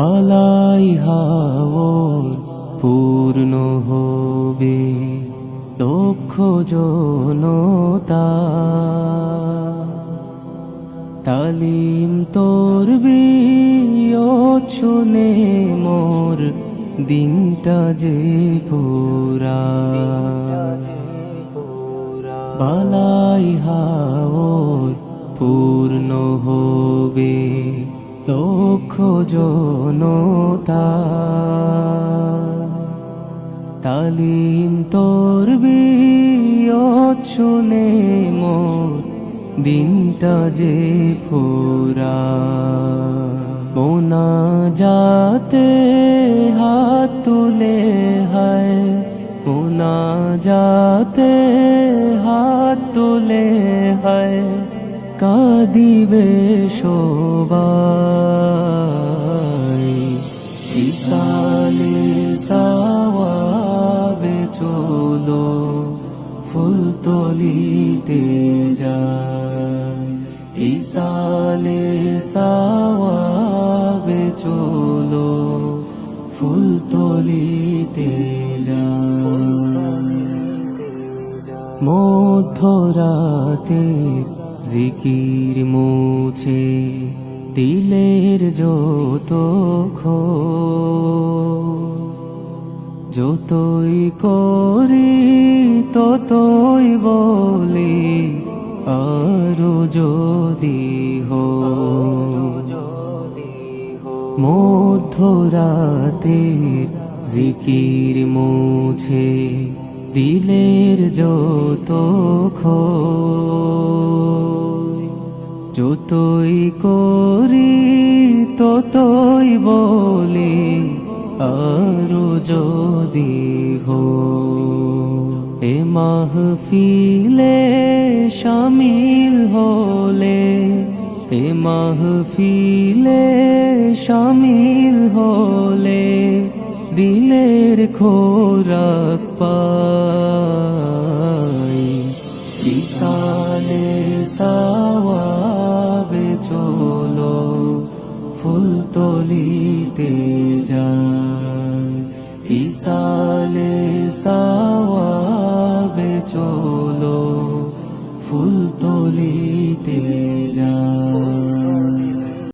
পালাই হাওর পূর্ণ হবে লক্ষ জনতা। তালিম তোর শুনে মোর দিনটা যে পুরা। বালাই হাওর পূর্ণ হবে লক্ষ জনতা। তালিম তোর শুনে মোর দিনটা যে ফোরা। মোনা যাতে হাত তুলে হায় মোনা যাতে হাত তুলে হায়। কাদিবে সবাই। ইসালে সাওয়াবে চলো ফুল তলিতে যায় ইসালে সাওয়াবে চলো ফুল তলিতে যায় মধ্যরাতে জিকির মুছে তিলের যত খো যতই করি ততই বলি, আরও যদি হো মধ্যরাতে জিকির মুছে দিলের যত করি ততই বলি, আরও যদি হো এ মাহফিলে শামিল হলে, এ মাহফিলে শামিল হলে, দিলের খোরাক পাই। সাওয়াবে চলো ফুলতলিতে যান ইসালে সাওয়াবে চলো ফুলতলিতে যান